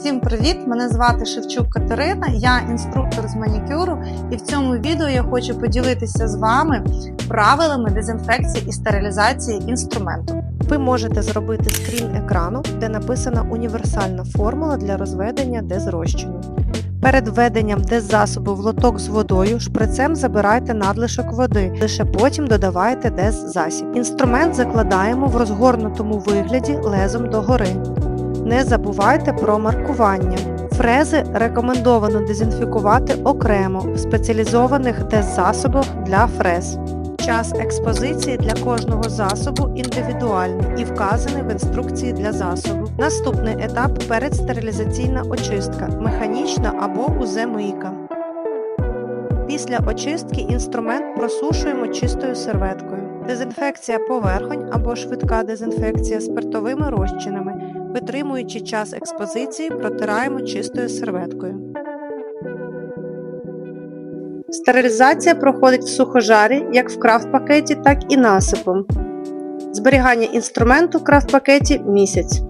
Всім привіт! Мене звати Шевчук Катерина, я інструктор з манікюру, і в цьому відео я хочу поділитися з вами правилами дезінфекції і стерилізації інструменту. Ви можете зробити скрін екрану, де написана універсальна формула для розведення дезрозчину. Перед введенням деззасобу в лоток з водою шприцем забирайте надлишок води, лише потім додавайте деззасіб. Інструмент закладаємо в розгорнутому вигляді лезом догори. Не забувайте про маркування. Фрези рекомендовано дезінфікувати окремо в спеціалізованих деззасобах для фрез. Час експозиції для кожного засобу індивідуальний і вказаний в інструкції для засобу. Наступний етап передстерилізаційна очистка, механічна або УЗ-мийка. Після очистки інструмент просушуємо чистою серветкою. Дезінфекція поверхонь або швидка дезінфекція спиртовими розчинами. Витримуючи час експозиції, протираємо чистою серветкою. Стерилізація проходить в сухожарі як в крафт-пакеті, так і насипом. Зберігання інструменту в крафт-пакеті місяць.